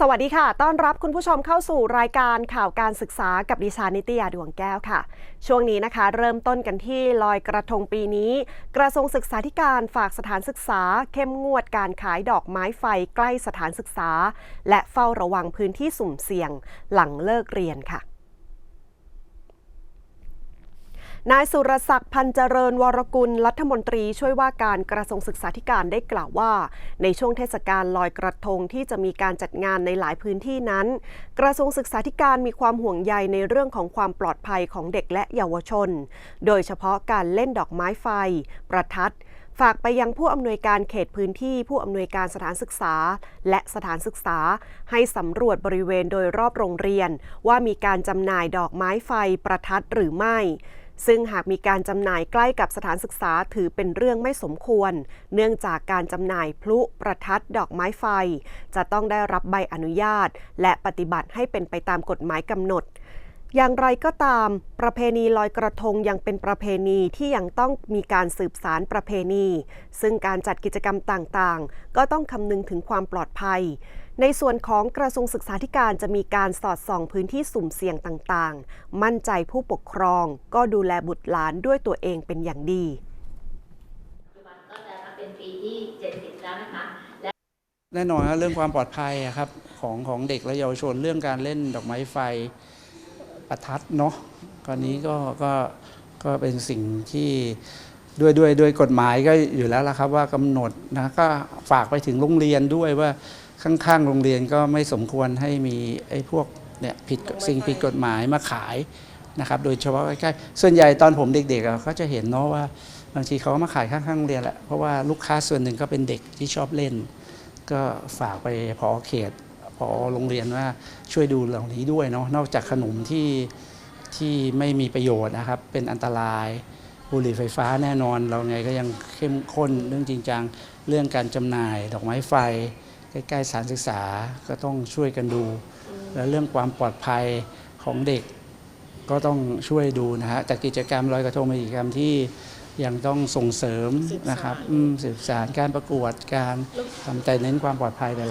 สวัสดีค่ะ ต้อนรับคุณผู้ชมเข้าสู่รายการข่าวการศึกษากับดิฉันนิตยาดวงแก้วค่ะ ช่วงนี้นะคะ เริ่มต้นกันที่ลอยกระทงปีนี้ กระทรวงศึกษาธิการฝากสถานศึกษา เข้มงวดการขายดอกไม้ไฟใกล้สถานศึกษา และเฝ้าระวังพื้นที่สุ่มเสี่ยงหลังเลิกเรียนค่ะ นายสุรศักดิ์พันเจริญวรกุลรัฐมนตรีช่วยว่าการกระทรวงศึกษาธิการได้กล่าวว่า ในช่วงเทศกาลลอยกระทงที่จะมีการจัดงานในหลายพื้นที่นั้น กระทรวงศึกษาธิการมีความห่วงใยในเรื่องของความปลอดภัยของเด็กและเยาวชน โดยเฉพาะการเล่นดอกไม้ไฟ ประทัดฝากไปยังผู้อำนวยการเขตพื้นที่ผู้อำนวยการสถานศึกษา และสถานศึกษา ให้สำรวจบริเวณโดยรอบโรงเรียน ว่ามีการจำหน่ายดอกไม้ไฟประทัดหรือไม่ ซึ่งหากมีการจำหน่ายใกล้กับสถานศึกษาถือเป็นเรื่องไม่สมควร เนื่องจากการจำหน่ายพลุประทัดดอกไม้ไฟ จะต้องได้รับใบอนุญาต และปฏิบัติให้เป็นไปตามกฎหมายกำหนด อย่างไรก็ตาม ประเพณีลอยกระทงยังเป็นประเพณีที่ยังต้องมีการสืบสารประเพณี ซึ่งการจัดกิจกรรมต่างๆ ก็ต้องคำนึงถึงความปลอดภัย ในส่วนของกระทรวงศึกษาธิการจะมีการสอดส่องพื้นที่สุ่มเสี่ยงต่างๆ มั่นใจผู้ปกครอง ก็ดูแลบุตรหลานด้วยตัวเองเป็นอย่างดีปัจจุบันก็จะนับเป็นปีที่ 70 แล้วนะคะแน่นอนครับเรื่องความปลอดภัยอะครับของของเด็กและเยาวชนเรื่องการเล่นดอกไม้ไฟ ประทัดเนาะกรณีก็ก็ก็เป็นสิ่งที่ด้วยด้วยด้วยกฎหมายก็อยู่แล้วละครับว่ากำหนดนะก็ฝากไปถึงโรงเรียนด้วยว่าข้างๆโรงเรียนก็ไม่สมควรให้มีไอ้พวกเนี่ยผิดสิ่งผิดกฎหมายมาขายนะครับ โดยเฉพาะใกล้ๆส่วนใหญ่ตอนผมเด็กๆอะก็จะเห็นเนาะว่าบางทีเขาก็มาขายข้างๆโรงเรียนแหละเพราะว่าลูกค้าส่วนหนึ่งก็เป็นเด็กที่ชอบเล่น ก็ฝากไปพอเขต อโรงเรียนว่าช่วยดูเหล่านี้ด้วยเนาะนอกจากขนมที่ที่ไม่มีประโยชน์นะครับ เป็นอันตรายบุหรี่ไฟฟ้าแน่นอน เราไงก็ยังเข้มข้นเรื่องจริงจังเรื่องการจำหน่าย ดอกไม้ไฟ ใกล้ๆสถารศึกษาก็ต้องช่วยกันดู และเรื่องความปลอดภัยของเด็กก็ต้องช่วยดูนะฮะจากกิจกรรมลอยกระทงเป็นกิจกรรมที่ยังต้องส่งเสริมนะครับอืมสืบสารการประกวดการทำแต่เน้นความปลอดภัยเป็นหลัก